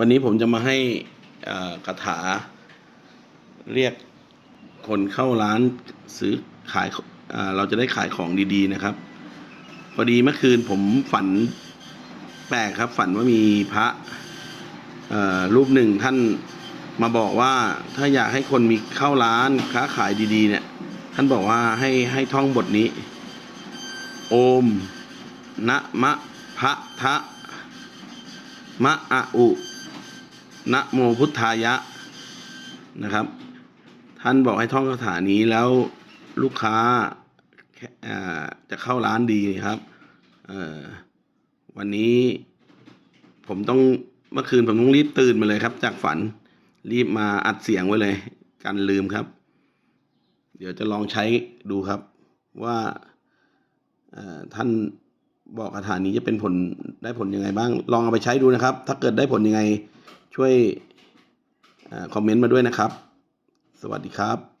วันนี้ผมจะมาให้คาถา เรียกคนเข้าร้านซื้อขายเเราจะได้ขายของดีๆนะครับ พอดีเมื่อคืนผมฝันแปลกครับ ฝันว่ามีพระรูปหนึ่งท่านมาบอกว่าถ้าอยากให้คนมีเข้าร้านค้าขายดีๆ เนี่ย ท่านบอกว่าให้ให้ท่องบทนี้ โอม นะมะพะทะมะอะอุ นะโมพุทธายะนะครับ ท่านบอกให้ท่องคาถานี้แล้วลูกค้าจะเข้าร้านดีครับวันนี้ผมต้องเมื่อคืนผมต้องรีบตื่นมาเลยครับ จากฝันรีบมาอัดเสียงไว้เลย กันลืมครับ เดี๋ยวจะลองใช้ดูครับว่าท่านบอกคาถานี้จะเป็นผลได้ผลยังไงบ้าง ลองเอาไปใช้ดูนะครับ ถ้าเกิดได้ผลยังไง ช่วยคอมเมนต์มาด้วยนะครับ สวัสดีครับ